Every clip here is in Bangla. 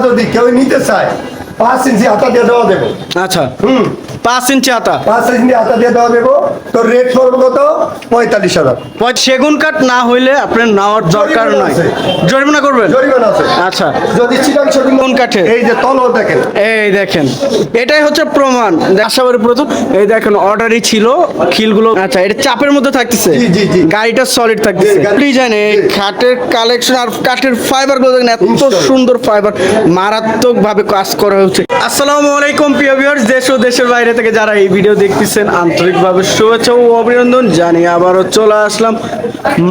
যদি কেউ নিতে চায় পাঁচ ইঞ্চি হাতা দিয়ে দেওয়া দেবো। আচ্ছা। হুম। পাঁচ ইঞ্চি আতা পাঁচ ইঞ্চি হাতা দিয়ে দেওয়া দেবো। তো রেট পড়বে কত? পঁয়তাল্লিশ হাজার। সেগুন কাঠ না হইলে আপনার নেওয়ার দরকার আছে। জরিমানা করবেন? জরিমানা আছে। আচ্ছা। যদি সেগুন কাঠে? এই যে তল দেখেন। এই দেখেন। এটাই হচ্ছে প্রমাণ। আশাবাড়ি প্রথম এই দেখেন অর্ডারই ছিল। খিলগুলো আচ্ছা এটা চাপের মধ্যে থাকতেছে? জি, জি, জি। গাড়িটা সলিড থাকতেছে। ডিজাইন এই। খাটের কালেকশন আর কাঠের ফাইবারগুলো দেখেন এত সুন্দর ফাইবার মারাত্মক ভাবে কাজ করা হচ্ছে। আসসালামু আলাইকুম প্রিয় ভিউয়ার্স দেশ ও দেশের বাইরে থেকে যারা এই ভিডিও দেখতেছেন আন্তরিকভাবে শুভেচ্ছা ও অভিনন্দন জানিয়ে আবারও চলে আসলাম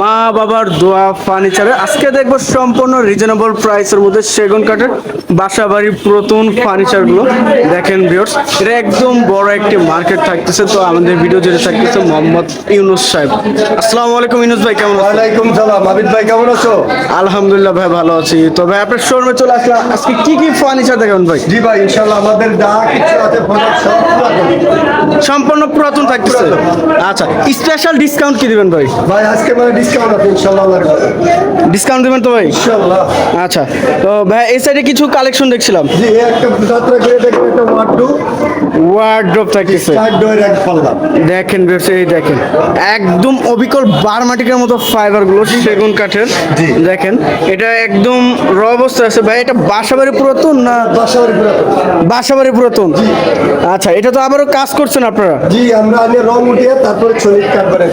মা বাবার দোয়া ফার্নিচারে আজকে দেখব সম্পূর্ণ রিজনেবল প্রাইসের মধ্যে সেগুন কাঠের বাসাবাড়ির পুরাতন ফার্নিচারগুলো দেখেন ভিউয়ার্স এটা একদম বড় একটি মার্কেট থাকতেছে তো আমাদের ভিডিও যেটা থাকতেছে মোহাম্মদ ইউনুস সাহেব। আসসালামু আলাইকুম ইউনুস ভাই কেমন আছেন? ওয়ালাইকুম সালাম। আবিদ ভাই কেমন আছো? আলহামদুলিল্লাহ ভাই ভালো আছি। তো ভাই আপনার শোরুমে চলে আসলাম। আজকে কি কি ফার্নিচার দেখাবেন ভাই? জি ভাই ইনশাল্লাহ আমাদের যা কিছু আছে। সম্পূর্ণ পুরাতন থাকতেছে। আচ্ছা স্পেশাল ডিসকাউন্ট কি দিবেন ভাই? ভাই আজকে মানে ডিসকাউন্ট আছে ইনশাল্লাহ ডিসকাউন্ট দিবেন তো ভাই? ইনশাল্লাহ আচ্ছা তো ভাই এই সাইডে কিছু কালেকশন দেখছিলাম। জি এই একটা যাত্রা করে দেখেন একটা ওয়ার্ডু ওয়ার্ড্রপ থাকতেছে। এক পাল্লা। দেখেন এই দেখেন। একদম অবিকল বারমাটিকের মতো ফাইবারগুলো সেগুন কাঠের। দেখেন এটা একদম র অবস্থা আছে। ভাই এটা বাসাবাড়ি পুরাতন না বাসাবাড়ি পুরাতন। বাসাবাড়ি পুরাতন? আচ্ছা এটা তো আবারও কাজ করছেন আপনারা? জি আমরা আগে রং উঠিয়ে তারপরে ছড়ি কাটবারে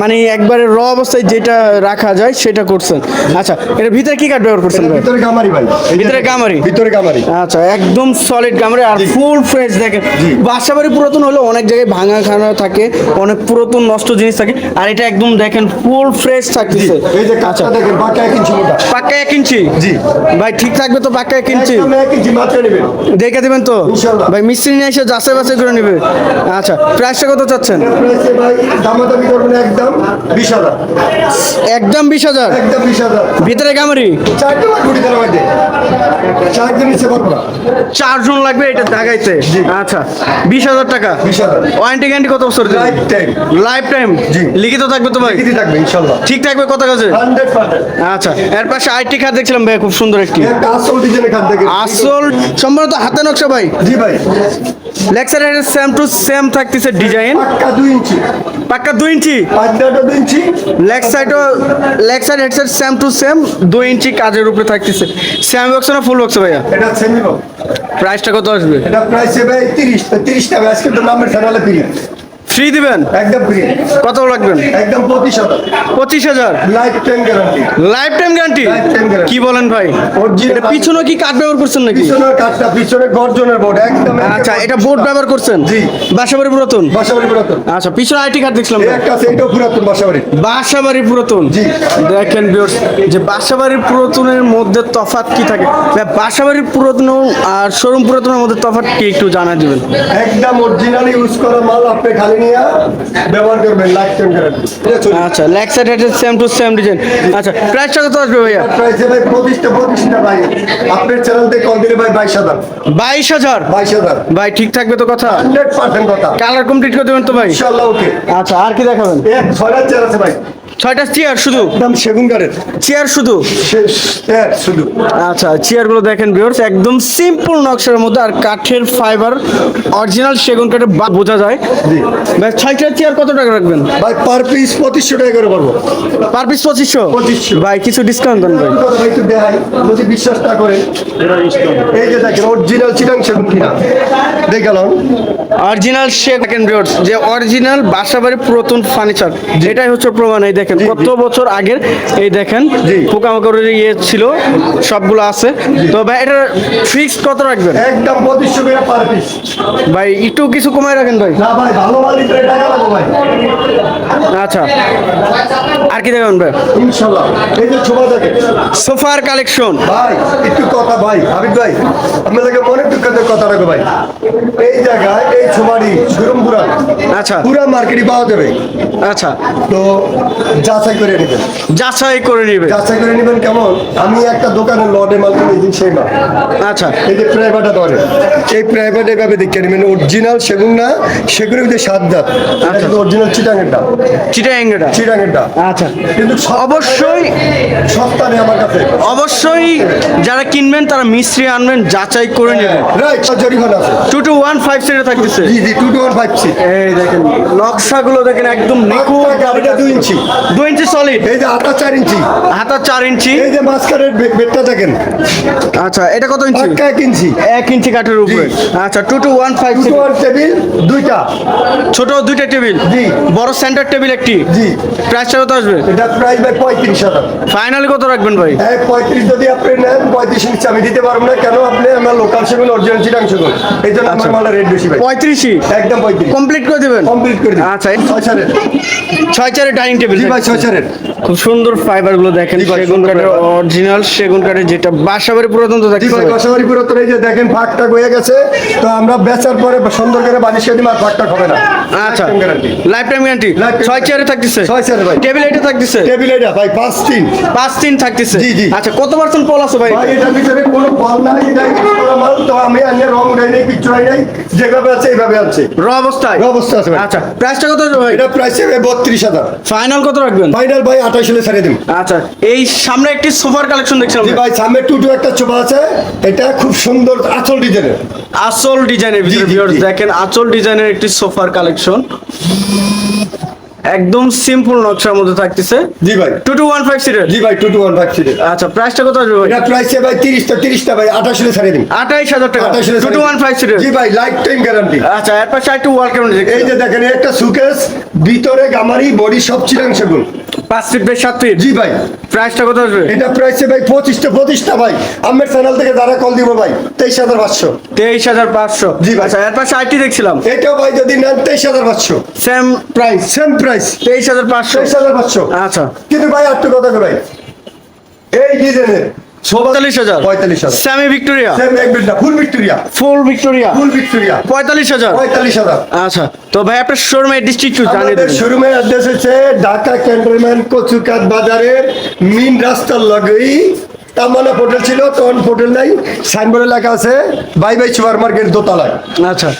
মানে একবারে র অবস্থায় যেটা রাখা যায় সেটা করছেন। আচ্ছা এটা ভিতরে কি কাঠ ব্যবহার করছেন ভাই? ভিতরে গামারি ভাই। ভিতরে গামারি? ভিতরে গামারি। আচ্ছা একদম সলিড গামরে আর ফুল ফ্রেশ দেখেন। বাসাবাড়ি পুরাতন হলে অনেক জায়গায় ভাঙা খানা থাকে অনেক পুরাতন নষ্ট জিনিস থাকে আর এটা একদম দেখেন ফুল ফ্রেশ থাকতেছে। এই যে কাঁচা কাঁচটা দেখেন বাকি এক ইঞ্চি পাক্কা এক ইঞ্চি? জি। ভাই ঠিক থাকবে তো পাক্কা এক ইঞ্চি? একদম এক ইঞ্চি মাত্র নেবেন। দেখে দেবেন তো? ভাই মিস্ত্রি নিয়ে এসে যাচাই বাছাই করে নেবে। আচ্ছা প্রাইসটা কত চাচ্ছেন? একদম বিশ হাজার। ভিতরে গামারি? চারজন লাগবে এটা ঢাকাইতে আচ্ছা বিশ হাজার টাকা। 20,000 ওয়ারেন্টি গ্যারান্টি কত বছর লাইফ টাইম লাইফ টাইম লিখিত থাকবে তো ভাই? থাকবে ইনশাল্লাহ ঠিক থাকবে কত কাছে আচ্ছা এর পাশে আইটি কার্ড দেখছিলাম ভাই খুব সুন্দর একটি। আসল ডিজাইনের আসল সম্ভবত হাতে নকশা ভাই। জি ভাই। লেক্সারের সেম টু সেম থাকতেছে ডিজাইন পাক্কা 2 ইঞ্চি। পাক্কা 2 ইঞ্চি? পাক্কাটা 2 ইঞ্চি। লেগ সাইডও leg side head side same to same 2 ইঞ্চি কাজের উপরে থাকতেছে। সেম বক্স না ফুল বক্স ভাইয়া? এটা সেমি প্রাইসটা কত আসবে? এটা প্রাইস ভাই তিরিশ। তিরিশ টাকা আজকে তো নামের ফেরালে ফ্রি ফ্রি দিবেন? একদম ফ্রি কত লাগবেন একদম পঁচিশ হাজার। পঁচিশ হাজার? Life time guarantee life time guarantee কি বলেন ভাই? পিছনে কি কাঠ ব্যবহার করছেন নাকি? কাঠটা পিছনে গর্জনের বোর্ড একদম আচ্ছা এটা বোর্ড ব্যবহার করছেন? জি। বাসাবাড়ি পুরাতন? বাসাবাড়ি পুরাতন। আচ্ছা পিছনে আইটি কার্ড দেখছিলাম একটা আছে এটাও পুরাতন বাসাবাড়ি। বাসাবাড়ি পুরাতন? জি। দেখেন viewers, যে বাসাবাড়ির পুরাতনের মধ্যে তফাৎ কি থাকে? বাসাবাড়ির পুরাতন আর শোরুম পুরাতনের মধ্যে তফাৎ কি একটু জানা দিবেন? একদম অরিজিনালি ইউজ করা মাল আপনি খালি নিয়ে ব্যবহার করবেন লাইফ টাইম গ্যারান্টি আচ্ছা leg side head same to same design আচ্ছা প্রাইসটা কত আসবে ভাইয়া? প্রাইসে ভাই আপনার চ্যানেল থেকে কল দিলে ভাই বাইশ হাজার। বাইশ হাজার? বাইশ হাজার। ভাই ঠিক থাকবে তো কথা? হান্ড্রেড পার্সেন্ট কথা। কালার কমপ্লিট করে দেবেন তো ভাই? ইনশাল্লাহ ওকে। আচ্ছা আর কি দেখাবেন? আছে ভাই। ছয়টা চেয়ার শুধু? একদম সেগুন কাঠের চেয়ার শুধু? চেয়ার শুধু। আচ্ছা চেয়ারগুলো দেখেন ভিউয়ার্স একদম সিম্পল নকশার মধ্যে আর কাঠের ফাইবার অরিজিনাল সেগুন কাঠের বা বোঝা যায়। ভাই ছয়টা চেয়ার কত টাকা রাখবেন? ভাই পার পিস পঁচিশশো টাকা করে পারব পার পিস পঁচিশশো? 2500 ভাই কিছু ডিসকাউন্ট দেন ভাই। একটু দেখাই। যদি বিশ্বাস না করেন এই যে দেখেন অরিজিনাল চিটাং সেগুন কিনা। দেখালাম। অরিজিনাল দেখেন ভিউয়ার্স যে অরিজিনাল বাসাবাড়ি পুরাতন ফার্নিচার এটাই হচ্ছে প্রমাণ এই দেখেন কত বছর আগের এই দেখেন। পোকামাকড়ের ইয়ে ছিল সবগুলো আছে। তো ভাই এটা ফিক্স কত রাখবেন? একদম পঁচিশশো টাকা পার পিস ভাই একটু কিছু কমায় রাখেন ভাই। না ভাই ভালো মাল টাকা লাগবে ভাই। আচ্ছা। আর কি দেখাবেন ভাই? ইনশাল্লাহ। এই যে ছোবা দেখেন। সোফার কালেকশন। ভাই একটু কথা ভাই হাবিব ভাই আপনাদেরকে অনেক দুঃখের কথা রাখো ভাই। এই জায়গায় এই ছোবাড়ি সুরমপুরা। আচ্ছা। পুরা মার্কেটই পাওয়া যাবে। আচ্ছা। তো যাচাই করে নেবেন। যাচাই করে নিবে যাচাই করে নেবেন কেমন? আমি একটা দোকানে লডে মাল কিনেছি সেই মাল। আচ্ছা। এই যে প্রাইভেটটা ধরে এই প্রাইভেট এভাবে দেখে নেবেন অরিজিনাল সেগুন না সেগুনের মধ্যে সাত দাঁত। আচ্ছা। অরিজিনাল চিটাঙেরটা চিটাঙ্গেটা চিটাঙেরটা আচ্ছা। কিন্তু অবশ্যই সস্তা নেই আমার কাছে। অবশ্যই যারা কিনবেন তারা মিস্ত্রি আনবেন যাচাই করে নেবেন। রাইট জরিমানা আছে। টু টু ওয়ান ফাইভ সিটে থাকতেছে। জি জি টু টু ওয়ান ফাইভ সি এই দেখেন নকশাগুলো দেখেন একদম নিখুঁত গাড়িটা দুই ইঞ্চি। দুই ইঞ্চি সলিড এই যে আটা চার ইঞ্চি। হাতা চার ইঞ্চি। এই যে মাঝখানের বেডটা দেখেন। আচ্ছা এটা কত ইঞ্চি? এক ইঞ্চি। এক ইঞ্চি কাঠের উপরে। আচ্ছা two two one five table দুইটা। ছোট দুইটা টেবিল জি। বড় সেন্টার টেবিল একটি। জি। প্রাইসটা কত আসবে? এটা প্রাইস ভাই পঁয়ত্রিশ হাজার। ফাইনালি কত রাখবেন ভাই? এক পঁয়ত্রিশ যদি আপনি নেন পঁয়ত্রিশ নিচ্ছে আমি দিতে পারব না। কেন? আপনি আমার লোকাল সেগুন অরিজিনাল চিটাং সেগুন এই জন্য আমার মালের রেট বেশি ভাই। পঁয়ত্রিশই? একদম পঁয়ত্রিশ। কমপ্লিট করে দেবেন? কমপ্লিট করে দিন আচ্ছা ছয় সারের ছয় চারের ডাইনিং টেবিল ছয় খুব সুন্দর ফাইবারগুলো দেখেন সেগুন কাঠের অরিজিনাল সেগুন কাঠের যেটা বাসাবাড়ি পুরাতন তো কষাবাড়ি পুরাতন এই যে দেখেন ফাঁকটা হয়ে গেছে। তো আমরা বেচার পরে সুন্দর করে করে দিই আর ফাঁকটা হবে না। আচ্ছা লাইফ টাইম গ্যারান্টি ছয় থাকতেছে? ছয় ভাই। টেবিল এটা থাকতেছে? টেবিল এটা ভাই পাঁচ তিন। পাঁচ তিন থাকতেছে? জি, জি। আচ্ছা কত পার্সেন্ট পল আছে ভাই ভাই এটার ভিতরে কোনো ফল নাই এটা মাল তো আমি আনিয়ে রং দেয় নাই কিচ্ছু হয় নাই যেভাবে আছে এইভাবে আছে। র অবস্থায়? এই অবস্থা আছে আচ্ছা প্রাইসটা কত ভাই? এটা প্রাইস হবে বত্রিশ হাজার। ফাইনাল কত রাখবেন? ফাইনাল ভাই আঠাশ হলে ছেড়ে দিন আচ্ছা এই সামনে একটি সোফার কালেকশন দেখছিলাম ভাই সামনে টুটু একটা সোফা আছে। এটা খুব সুন্দর আচল ডিজাইনের। আচল ডিজাইনের ভিতরে দেখেন আচল ডিজাইনের একটি সোফার কালেকশন। একদম সিম্পল নকশার মধ্যে থাকতেছে। জি ভাই। টু টু ওয়ান ফাইভ সিটের জি ভাই টু টু ওয়ান ফাইভ সিটের আচ্ছা প্রাইসটা কত আসবে ভাই? এটা প্রাইস ভাই তিরিশটা তিরিশটা ভাই আঠাশ হলে ছেড়ে দিন। আঠাইশ হাজার টাকা। আঠাশ হলে two two one five seater জি ভাই লাইফ টাইম গ্যারান্টি আচ্ছা এর পাশে একটু ওয়াল গ্যারান্টি এই যে দেখেন একটা সুকেস ভিতরে গামারি বডি সব চিরাং সেগুন। পাঁচ ফিট বাই সাত ফিট জি ভাই। প্রাইসটা কত আসবে? এটা প্রাইস ভাই পঁচিশটা পঁচিশটা ভাই। আমার চ্যানেল থেকে যারা কল দিব ভাই তেইশ হাজার পাঁচশো। তেইশ হাজার পাঁচশো। জি ভাই। আচ্ছা এর পাশে আইটি দেখছিলাম। এটাও ভাই যদি নেন তেইশ হাজার পাঁচশো। সেম প্রাইস সেম প্রাইস তেইশ হাজার পাঁচশো। তেইশ হাজার পাঁচশো। আচ্ছা। কিন্তু ভাই আটটু কথা ভাই। এই ডিজাইনের পঁয়তাল্লিশ হাজার। পঁয়তাল্লিশ হাজার। Semi Victoria full Victoria full Victoria full Victoria পঁয়তাল্লিশ হাজার। পঁয়তাল্লিশ হাজার। আচ্ছা। তো ভাই আপনার শোরুমের ডিস্ট্রিক্ট আমাদের শোরুমের অ্যাড্রেস হচ্ছে ঢাকা ক্যান্টনমেন্ট কচুকাত বাজারের মিন রাস্তার লগেই। তামানা হোটেল ছিল তখন হোটেল নাই সাইনবোর্ডে লেখা আছে বাই বাই সুপার মার্কেট দোতলায়। আচ্ছা।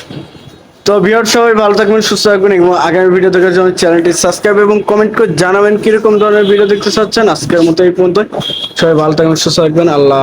তো ভিউয়ার সবাই ভালো থাকবেন সুস্থ থাকবেন এবং আগামী ভিডিও দেখার জন্য চ্যানেলটি সাবস্ক্রাইব এবং কমেন্ট করে জানাবেন কীরকম ধরনের ভিডিও দেখতে চাচ্ছেন। আজকের মতো এই পর্যন্ত সবাই ভালো থাকবেন সুস্থ থাকবেন আল্লাহ